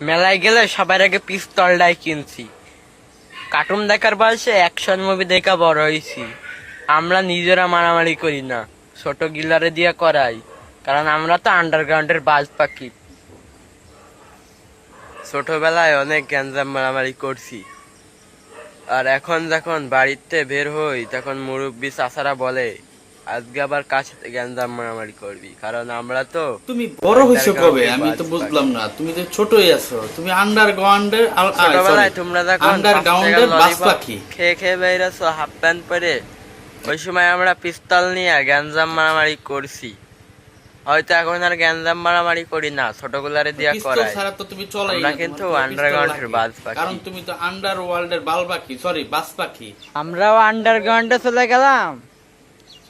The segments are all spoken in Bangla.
মেলায় গেলে সবার আগে পিস্তলটাই কিনছি। কার্টুন দেখার বয়সে অ্যাকশন মুভি দেখা বড় হয়েছি। আমরা নিজেরা মারামারি করি না, ছোট গিলারে দিয়ে করাই, কারণ আমরা তো আন্ডারগ্রাউন্ডের বাজ পাখি। ছোটবেলায় অনেক গ্যাঞ্জাম মারামারি করছি। আর এখন যখন বাড়িতে বের হই, তখন মুরব্বী চাচারা বলে আজকে আবার কার সাথে গ্যাঞ্জাম মারামারি করবি কারণ আমরা তো তুমি বড় হয়েছো কবে? আমি তো বুঝলাম না। তুমি তো ছোটই আছো। তুমি আন্ডারগ্রাউন্ডের ছোটবেলায় তোমরা যখন আন্ডারগ্রাউন্ডের বাস পাখি। খেয়ে খেয়ে বেরিয়েছো হাফ প্যান্ট পরে ওই সময় আমরা পিস্তল নিয়ে গ্যাঞ্জাম মারামারি করছি। হয়তো এখন আর গ্যাঞ্জাম মারামারি করি না ছোটগুলারে দিয়া করাই ছাড়া তো তুমি চলাই না, কিন্তু পিস্তল বাজ পাখি। কারণ তুমি তো আন্ডারওয়ার্ল্ডের বাল পাখি সরি বাস পাখি। আমরাও আন্ডারগ্রাউন্ডে চলে গেলাম।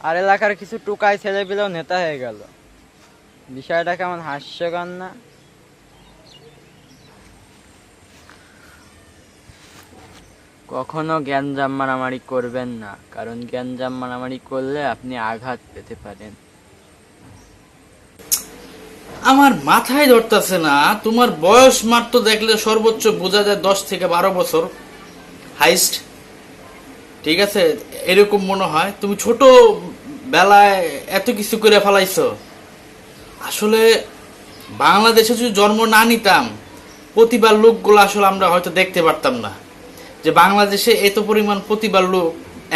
আর এলাকার কিছু টুকাই ছেলে পেলেও নেতা হয়ে গেল। বিষয়টা কেমন হাস্যকর না? কখনো গ্যাঞ্জাম মারামারি করবেন না, কারণ গ্যাঞ্জাম মারামারি করলে আপনি আঘাত পেতে পারেন। আমার মাথায় ধরতেছে না, তোমার বয়স মাত্র দেখলে সর্বোচ্চ বোঝা যায় দশ থেকে বারো বছর। হাইস্ট। ঠিক আছে? এরকম মনে হয়। তুমি ছোট বেলায় এত কিছু করে ফেলাইছো। আসলে বাংলাদেশে যদি জন্ম না নিতাম, প্রতিবার লোকগুলো আসলে আমরা হয়তো দেখতে পারতাম না। যে বাংলাদেশে এত পরিমাণ প্রতিবার লোক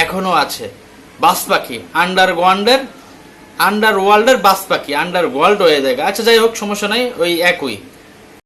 এখনও আছে। বাস পাখি আন্ডার ওয়ার্ল্ডের আন্ডার ওয়ার্ল্ডের বাস পাখি আন্ডার ওয়ার্ল্ড হয়ে যায়। আচ্ছা যাই হোক, সমস্যা নাই, ওই একই।